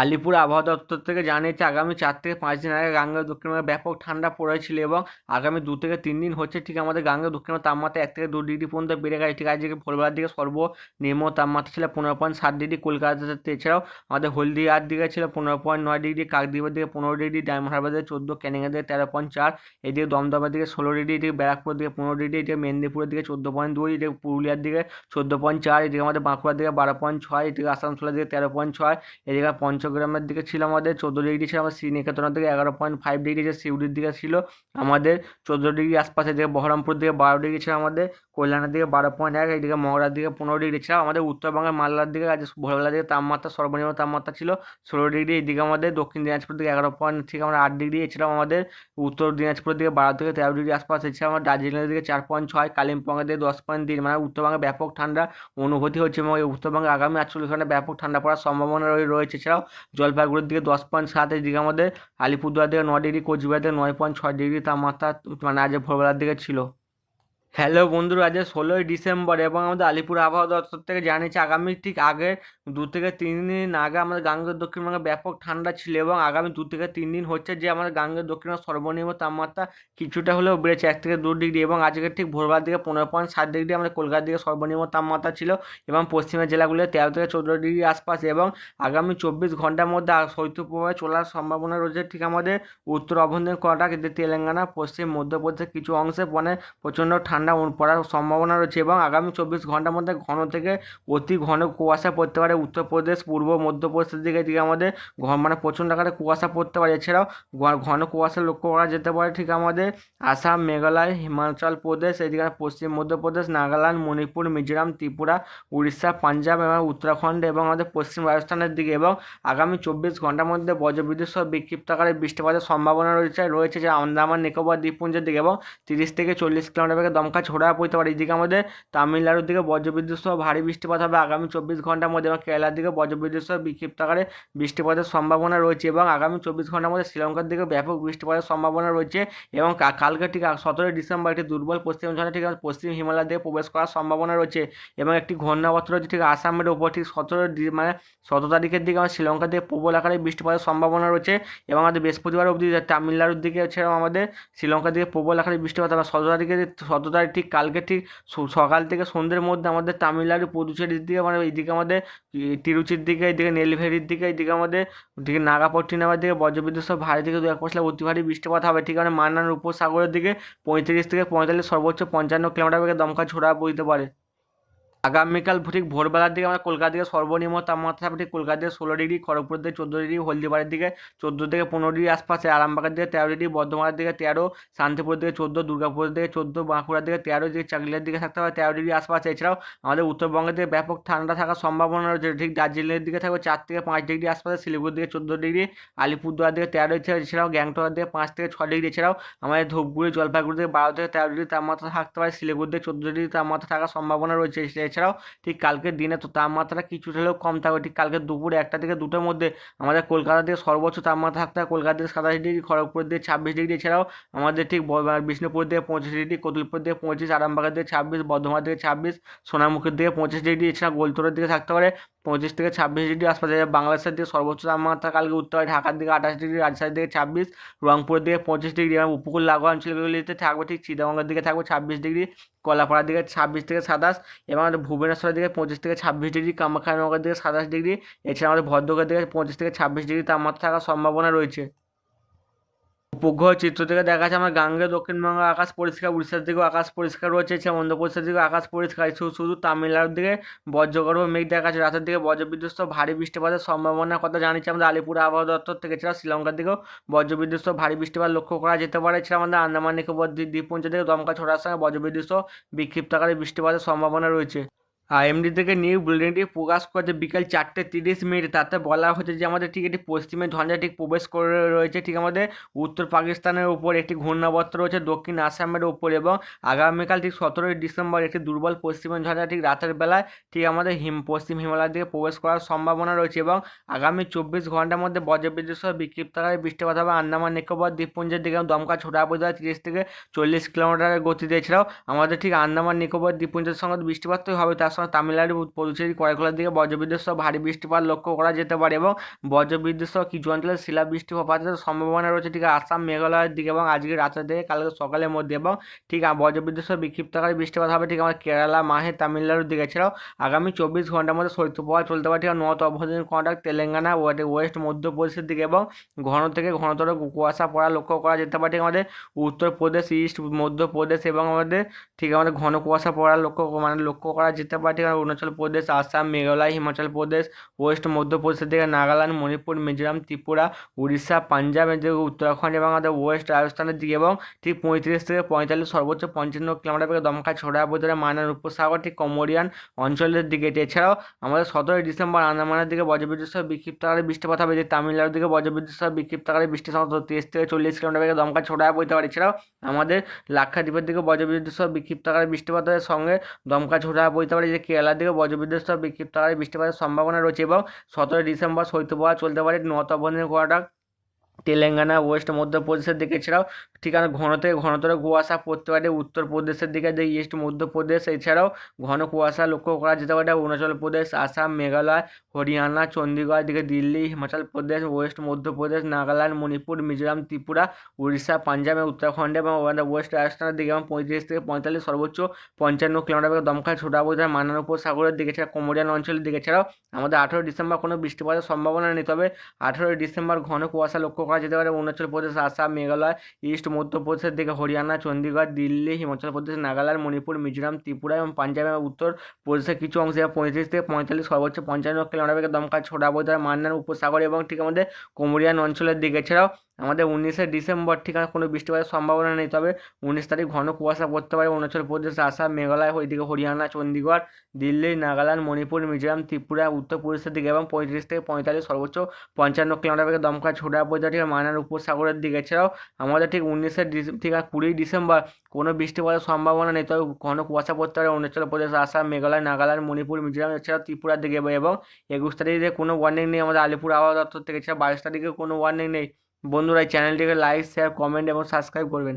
আলিপুর আবহাওয়া দপ্তর থেকে জানিয়েছে, আগামী চার থেকে পাঁচ দিন আগে গাঙ্গেয় দক্ষিণবঙ্গে ব্যাপক ঠান্ডা পড়েছিল এবং আগামী দু থেকে তিন দিন হচ্ছে ঠিক আমাদের গাঙ্গেয় দক্ষিণবঙ্গের তাপমাত্রা এক থেকে দু ডিগ্রি পর্যন্ত বেড়ে গেছে। ঠিক আজকে ভোরবেলার দিকে সর্বনিম্ন তাপমাত্রা ছিল পনেরো পয়েন্ট সাত ডিগ্রি, কলকাতাতে এছাড়াও আমাদের হলদিয়ার দিকে ছিল পনেরো পয়েন্ট নয় ডিগ্রি, কাকদ্বীপের দিকে পনেরো ডিগ্রি ডায়মন্ড হারবার দিকে চোদ্দ ক্যানিংয়ের দিকে তেরো পয়েন্ট চার, এদিকে দমদমের দিকে ষোলো ডিগ্রি, এদিকে ব্যারাকপুর দিকে পনেরো ডিগ্রি, এদিকে মেদিনীপুরের দিকে চোদ্দ পয়েন্ট দুই, এদিকে পুরুলিয়ার দিকে চোদ্দ পয়েন্ট চার, এদিকে আমাদের বাঁকুড়ার দিকে বারো পয়েন্ট ছয়, এদিকে আসানসোলের দিকে তেরো পয়েন্ট ছয়, এদিকে পঞ্চগ্রামের দিকে ছিল আমাদের চোদ্দ ডিগ্রি ছিল, আমাদের শ্রীনিকেতনের দিকে এগারো পয়েন্ট ফাইভ ডিগ্রি যে সিউড়ির দিকে ছিল আমাদের চোদ্দ ডিগ্রি আশপাশে দিকে বহরমপুর দিকে বারো ডিগ্রি ছিল আমাদের, কল্যাণের দিকে বারো পয়েন্ট এক এদিকে মগরার দিকে পনেরো ডিগ্রি ছিল, আমাদের উত্তরবঙ্গের মালদার দিকে আজ ভোরবেলার দিকে তাপমাত্রা সর্বনিম্ন তাপমাত্রা ছিল ষোলো ডিগ্রি এদিকে আমাদের দক্ষিণ দিনাজপুর দিকে এগারো পয়েন্ট থেকে আমরা আট ডিগ্রি, এছাড়াও আমাদের উত্তর দিনাজপুরের দিকে বারো থেকে তেরো ডিগ্রি আশপাশ এছাড়া আমার দার্জিলিংয়ের দিকে চার পয়েন্ট ছয়, কালিম্পংয়ের দিকে দশ পয়েন্ট তিন মানে উত্তরবঙ্গে ব্যাপক ঠান্ডা অনুভূতি হচ্ছে এবং উত্তরবঙ্গে আগামী আটচল্লিশ ঘণ্টা ব্যাপক ঠান্ডা পড়ার সম্ভাবনা রয়েছে, এছাড়াও জলপাইগুড়ির দিকে দশ পয়েন্ট সাত এদিকে আমাদের আলিপুরদুয়ার দিকে ন ডিগ্রি কোচবিহার দিকে নয় পয়েন্ট ছয় ডিগ্রি তাপমাত্রা মানে আজ ভোরবেলার দিকে ছিল। হ্যালো বন্ধুরা, আজ ষোলোই ডিসেম্বর এবং আমাদের আলিপুর আবহাওয়া দপ্তর থেকে জানিয়েছে আগামী ঠিক আগে দু থেকে তিন দিন আগে আমাদের গাঙ্গেয় দক্ষিণবঙ্গে ব্যাপক ঠান্ডা ছিল এবং আগামী দু থেকে তিন দিন হচ্ছে যে আমাদের গাঙ্গেয় দক্ষিণবঙ্গের সর্বনিম্ন তাপমাত্রা কিছুটা হলেও বেড়েছে, এক থেকে দু ডিগ্রি এবং আজকে ঠিক ভোরবার দিকে পনেরো পয়েন্ট সাত ডিগ্রি আমাদের কলকাতার দিকে সর্বনিম্ন তাপমাত্রা ছিল এবং পশ্চিমের জেলাগুলিতে তেরো থেকে চোদ্দ ডিগ্রি আশপাশ এবং আগামী চব্বিশ ঘণ্টার মধ্যে শৈত্যপ্রবাহে চলার সম্ভাবনা রয়েছে। ঠিক আমাদের উত্তর অভ্যন্তরীণ এদিকে তেলেঙ্গানা, পশ্চিম মধ্যপ্রদেশের কিছু অংশে মানে প্রচণ্ড ঠান্ডা অনু- পড়ার সম্ভাবনা রয়েছে এবং আগামী চব্বিশ ঘণ্টার মধ্যে ঘন থেকে অতি ঘন কুয়াশা পড়তে পারে। উত্তরপ্রদেশ, পূর্ব, মধ্যপ্রদেশের দিকে দিকে আমাদের ঘন মানে প্রচণ্ড আকারে কুয়াশা পড়তে পারে। এছাড়াও ঘন কুয়াশা লক্ষ্য করা যেতে পারে ঠিক আমাদের আসাম, মেঘালয়, হিমাচল প্রদেশ, এদিকে পশ্চিম মধ্যপ্রদেশ, নাগাল্যান্ড, মণিপুর, মিজোরাম, ত্রিপুরা, উড়িষ্যা, পাঞ্জাব এবং উত্তরাখণ্ড এবং আমাদের পশ্চিম রাজস্থানের দিকে এবং আগামী চব্বিশ ঘণ্টার মধ্যে বজ্রবিদ্যুৎ সহ বিক্ষিপ্ত আকারে বৃষ্টিপাতের সম্ভাবনা রয়েছে রয়েছে যে আন্দামান, নিকোবর, দ্বীপপুঞ্জের দিকে এবং তিরিশ থেকে চল্লিশ কিলোমিটার বেগে দমকা ছোড়া পড়তে পারে। এদিকে আমাদের তামিলনাড়ুর দিকে বজ্রবিদ্যুৎ সহ ভারী বৃষ্টিপাত হবে আগামী চব্বিশ ঘণ্টার মধ্যে এবং কেরালার দিকে বজ্রবিদ্যুৎ সহ বিক্ষিপ্ত আকারে বৃষ্টিপাতের সম্ভাবনা রয়েছে এবং আগামী চব্বিশ ঘণ্টার মধ্যে শ্রীলঙ্কার দিকে ব্যাপক বৃষ্টিপাতের সম্ভাবনা রয়েছে এবং কালকে ঠিক সতেরোই ডিসেম্বর একটি দুর্বল পশ্চিম ঝঞ্ঝা ঠিক পশ্চিম হিমালয়ের দিকে প্রবেশ করার সম্ভাবনা রয়েছে এবং একটি ঘূর্ণাবর্ত রয়েছে ঠিক আসামের ওপর ঠিক সতেরো মানে সতেরো তারিখের দিকে আমাদের শ্রীলঙ্কার দিকে প্রবল আকারে বৃষ্টিপাতের সম্ভাবনা রয়েছে এবং আমাদের বৃহস্পতিবার অবধি তামিলনাড়ুর দিকে এছাড়াও আমাদের শ্রীলঙ্কার দিকে প্রবল আকারে বৃষ্টিপাত হবে। সতেরো তারিখে সতেরো তারিখ ঠিক কালকে ঠিক সকাল থেকে সন্ধ্যের মধ্যে আমাদের তামিলনাড়ু পুদুচেরির দিকে মানে এইদিকে আমাদের তিরুচির দিকে, এইদিকে নেলভেরির দিকে, এইদিকে আমাদের দিকে নাগাপট্টিনামের দিকে বজ্রবিদ্যুৎ সব ভারী থেকে দু এক পশলা অতি ভারী বৃষ্টিপাত হবে। ঠিক আছে, মান্নান উপসাগরের দিকে পঁয়ত্রিশ থেকে পঁয়তাল্লিশ সর্বোচ্চ পঞ্চান্ন কিলোমিটার বেগে দমকা ছোড়া বইতে পারে। আগামীকাল ঠিক ভোরবেলার দিকে আমরা কলকাতা দিকে সর্বনিম্ন তাপমাত্রা ঠিক কলকাতা দিকে ষোলো ডিগ্রি, খড়গপুর দিকে চোদ্দ ডিগ্রি, হলদিবাড়ির দিকে চোদ্দ থেকে পনেরো ডিগ্রি আশপাশে, আরামবাগের দিকে তেরো ডিগ্রি, বর্ধমানের দিকে তেরো শান্তিপুর দিকে চোদ্দ, দুর্গাপুরের দিকে চোদ্দ, বাঁকুড়ার দিকে তেরো দিকে চাকলিয়ার দিকে থাকতে হবে তেরো ডিগ্রি আশপাশে। এছাড়াও আমাদের উত্তরবঙ্গের দিকে ব্যাপক ঠান্ডা থাকার সম্ভাবনা রয়েছে, ঠিক দার্জিলিংয়ের দিকে থাকবে চার থেকে পাঁচ ডিগ্রি আশপাশে, শিলিগুড়ির দিকে চোদ্দ ডিগ্রি, আলিপুরদুয়ার দিকে তেরো, এছাড়াও এছাড়াও গ্যাংটকের দিকে পাঁচ থেকে ছ ডিগ্রি। এছাড়াও আমাদের ধূপগুড়ি জলপাইগুড়ি থেকে বারো থেকে তেরো ডিগ্রি তাপমাত্রা থাকতে পারে শিলিগুড়ি দিকে চোদ্দ ডিগ্রি তাপমাত্রা থাকার সম্ভাবনা রয়েছে। এছাড়াও ঠিক কালকে দিনে তো তাপমাত্রা কিছুটা হলেও কম থাকবে। ঠিক কালকে দুপুরে একটা থেকে দুটোর মধ্যে আমাদের কলকাতা থেকে সর্বোচ্চ তাপমাত্রা থাকতে হবে কলকাতা থেকে সাতাশ ডিগ্রি, খড়গপুর দিয়ে ছাব্বিশ ডিগ্রি। এছাড়াও আমাদের ঠিক বিষ্ণুপুর দিয়ে পঁচিশ ডিগ্রি কতুলপুর দিয়ে পঁচিশ, আরামবাগের দিকে ছাব্বিশ, বর্ধমান থেকে ছাব্বিশ সোনামুখীর দিকে পঁচিশ ডিগ্রি। এছাড়া গোলতোড়ের দিকে থাকতে পারে পঁচিশ থেকে ছাব্বিশ ডিগ্রি। আশপাশে বাংলাদেশের দিকে সর্বোচ্চ তাপমাত্রা কালকে উত্তরে ঢাকার দিকে আঠাশ ডিগ্রি, রাজশাহীর দিকে ছাব্বিশ, রংপুরের দিকে পঁচিশ ডিগ্রি এবং উপকূল লাগোয়া অঞ্চলগুলিতে থাকবে। ঠিক চিটাগঙ্গের দিকে থাকবে ছাব্বিশ ডিগ্রি। কলাপাড়ার দিকে ছাব্বিশ থেকে সাতাশ এবং আমাদের ভুবনেশ্বরের দিকে পঁচিশ থেকে ছাব্বিশ ডিগ্রি কামাখ্যানগরের দিকে সাতাশ ডিগ্রি, এছাড়া আমাদের ভদ্রকের দিকে পঁচিশ থেকে ছাব্বিশ ডিগ্রি তাপমাত্রা থাকার সম্ভাবনা রয়েছে। উপগ্রহ চিত্র থেকে দেখা যাচ্ছে আমার গাঙ্গে দক্ষিণবঙ্গের আকাশ পরিষ্কার, উড়িষ্যার দিকেও আকাশ পরিষ্কার রয়েছে, এছাড়া অন্ধ্রপ্রদেশের দিকেও আকাশ পরিষ্কার শুধু তামিলনাড়ুর দিকে বজ্রগর্ভ মেঘ দেখা যাচ্ছে রাতের দিকে বজ্রবিদ্যুৎ ভারী বৃষ্টিপাতের সম্ভাবনার কথা জানিয়েছে আমাদের আলিপুর আবহাওয়া দপ্তর থেকে, এছাড়া শ্রীলঙ্কার দিকেও বজ্রবিদ্যুৎ ভারী বৃষ্টিপাত লক্ষ্য করা যেতে পারে, এছাড়া আমাদের আন্দামান নিকোবর দ্বীপ- দ্বীপপুঞ্জ থেকে দমকা ছোড়ার সঙ্গে বজ্রবিদ্যুৎ বিক্ষিপ্ত আকারে বৃষ্টিপাতের সম্ভাবনা রয়েছে। আইএমডি থেকে নিউ বুলেটিনটি প্রকাশ করেছে বিকেল চারটে তিরিশ মিনিট, তাতে বলা হচ্ছে যে আমাদের ঠিক একটি পশ্চিমে ঝঞ্ঝা ঠিক প্রবেশ করে রয়েছে, ঠিক আমাদের উত্তর পাকিস্তানের উপর একটি ঘূর্ণাবর্ত রয়েছে, দক্ষিণ আসামের উপর এবং আগামীকাল ঠিক সতেরোই ডিসেম্বর একটি দুর্বল পশ্চিমে ঝঞ্ঝা ঠিক রাতের বেলায় ঠিক আমাদের হিম, পশ্চিম হিমালয়ের দিকে প্রবেশ করার সম্ভাবনা রয়েছে এবং আগামী চব্বিশ ঘণ্টার মধ্যে বজ্রবিদ্যুৎ সহ বিক্ষিপ্ত বৃষ্টিপাত হবে। আন্দামান, নিকোবর, দ্বীপপুঞ্জের দিকে দমকা ছোটা তিরিশ থেকে চল্লিশ কিলোমিটারের গতিতে। এছাড়াও আমাদের ঠিক আন্দামান, নিকোবর, দ্বীপপুঞ্জের সঙ্গে বৃষ্টিপাত হবে, তার সঙ্গে তামিলনাড়ু, পুদুচেরি করাইকলার দিকে বজ্রবিদ্যুৎ সহ ভারী বৃষ্টিপাত লক্ষ্য করা যেতে পারে এবং বজ্রবিদ্যুৎ সহ কিছু অঞ্চলে শিলা বৃষ্টিপাতের সম্ভাবনা রয়েছে। ঠিক আসাম, মেঘালয়ের দিকে এবং আজকে রাতের থেকে কালকে সকালের মধ্যে এবং ঠিক বজ্রবিদ্যুৎ সহ বিক্ষিপ্তকারী বৃষ্টিপাত হবে ঠিক আমার কেরালা, মাহে, তামিলনাড়ুর দিকে। এছাড়াও আগামী চব্বিশ ঘণ্টার মধ্যে শৈত্যপ্রবাহ চলতে পারে। ঠিক নর্থ অভ্যন্তরীণ কর্ণাটক তেলেঙ্গানা ওয়েস্ট মধ্যপ্রদেশের দিকে এবং ঘন থেকে ঘনতর কুয়াশা পড়া লক্ষ্য করা যেতে পারে। ঠিক আমাদের উত্তরপ্রদেশ ইস্ট মধ্যপ্রদেশ এবং আমাদের ঠিক আমাদের ঘন কুয়াশা পড়া লক্ষ্য মানে লক্ষ্য করা যেতে পারে। ঠিক অরুণাচল প্রদেশ, আসাম, মেঘালয়, হিমাচল প্রদেশ, ওয়েস্ট মধ্যপ্রদেশের দিকে নাগাল্যান্ড, মণিপুর, মিজোরাম, ত্রিপুরা, উড়িষ্যা, পাঞ্জাব এদিকে উত্তরাখণ্ড এবং আমাদের ওয়েস্ট রাজস্থানের দিকে এবং ঠিক পঁয়ত্রিশ থেকে পঁয়তাল্লিশ সর্বোচ্চ পঞ্চান্ন কিলোমিটার বেগে দমকা ছড়া ভিতরে মানার উপসাগর ঠিক কমোডিয়ান অঞ্চলের দিকে। এছাড়াও আমাদের সতেরোই ডিসেম্বর আন্দামানের দিকে বজ্রবিদ্যুৎ সহ বিক্ষিপ্ত আকারে বৃষ্টিপাত হবে যে তামিলনাড়ুর দিকে বজ্রবিদ্যুৎ সহ বিক্ষিপ্ত আকারে বৃষ্টি সমস্ত তিরিশ থেকে চল্লিশ কিলোমিটার বেগে দমকা ছড়া বইতে পারে। এছাড়াও আমাদের লাক্ষাদ্বীপের দিকে বজ্রবিদ্যুৎ সহ বিক্ষিপ্ত আকারে বৃষ্টিপাতের সঙ্গে দমকা ঝোড়া বইতে পারে। যে কেরালার দিকে বজ্রবিদ্যুৎ বিক্ষিপ্ত হারে বৃষ্টিপাতের সম্ভাবনা রয়েছে এবং সতেরোই ডিসেম্বর শৈত্যপ্রবাহ চলতে পারে নর্থ অভ্যন্তরীণ তেলেঙ্গানা, ওয়েস্ট, মধ্যপ্রদেশের দিকে। এছাড়াও ঠিকানা ঘন থেকে ঘনতর কুয়াশা পড়তে পারে উত্তরপ্রদেশের দিকে যে ইস্ট, মধ্যপ্রদেশ। এছাড়াও ঘন কুয়াশা লক্ষ্য করা যেতে পারে অরুণাচল প্রদেশ, আসাম, মেঘালয়, হরিয়ানা চণ্ডীগড় দিকে দিল্লি, হিমাচল প্রদেশ, ওয়েস্ট, মধ্যপ্রদেশ, নাগাল্যান্ড, মণিপুর, মিজোরাম, ত্রিপুরা, উড়িষ্যা, পাঞ্জাব এবং উত্তরাখণ্ড এবং ওয়েস্ট রাজস্থানের দিকে এবং পঁয়ত্রিশ থেকে পঁয়তাল্লিশ সর্বোচ্চ পঞ্চান্ন কিলোমিটার বেগে দমকা ছোটা বোঝায় মানানপুর সাগরের দিকে। ছাড়া কোমরিয়ান অঞ্চলের দিকে। ছাড়াও আমাদের আঠেরোই ডিসেম্বর কোনো বৃষ্টিপাতের সম্ভাবনা নেই, তবে আঠেরোই ডিসেম্বর ঘন কুয়াশা লক্ষ্য করা যেতে পারে, অরুণাচল প্রদেশ, আসাম, মেঘালয়, ইস্ট মধ্যপ্রদেশের দিকে হরিয়ানা চণ্ডীগড় দিল্লি, হিমাচল প্রদেশ, নাগাল্যান্ড, মণিপুর, মিজোরাম, ত্রিপুরা এবং পাঞ্জাব এবং উত্তর প্রদেশের কিছু অংশে পঁয়ত্রিশ থেকে পঁয়তাল্লিশ সর্বোচ্চ পঞ্চান্ন কিলোমিটার বেগে দমকা ছোটা বোঝায় মান্নান উপসাগর এবং ঠিক আমাদের কোমরিয়ান অঞ্চলের দিকে। এছাড়াও আমাদের উনিশে ডিসেম্বর ঠিকানা কোনো বৃষ্টিপাতের সম্ভাবনা নেই। তবে উনিশ তারিখ ঘন কুয়াশা পড়তে পারে। অরুণাচল প্রদেশ, আসাম, মেঘালয়, ওইদিকে হরিয়ানা চণ্ডীগড় দিল্লি, নাগাল্যান্ড, মণিপুর, মিজোরাম, ত্রিপুরা উত্তরপ্রদেশের দিকে এবং পঁয়ত্রিশ থেকে পঁয়তাল্লিশ সর্বোচ্চ পঞ্চান্ন কিলোমিটার বেগে দমকা ছোটা পর্যন্ত ঠিক মায়ানার উপসাগরের দিকে। এছাড়াও আমাদের ঠিক উনিশে ঠিক কুড়ি ডিসেম্বর কোনো বৃষ্টিপাতের সম্ভাবনা নেই। তবে ঘন কুয়াশা পড়তে পারে অরুণাচল প্রদেশ, আসাম, মেঘালয়, নাগাল্যান্ড, মণিপুর, মিজোরাম, এছাড়াও ত্রিপুরার দিকে এবং একুশ তারিখে কোনো ওয়ার্নিং নেই। আমাদের আলিপুর আবহাওয়া দপ্তর থেকে এছাড়া বাইশ তারিখে কোনো ওয়ার্নিং নেই। বন্ধুরা চ্যানেলটিকে লাইক শেয়ার কমেন্ট এবং সাবস্ক্রাইব করবেন।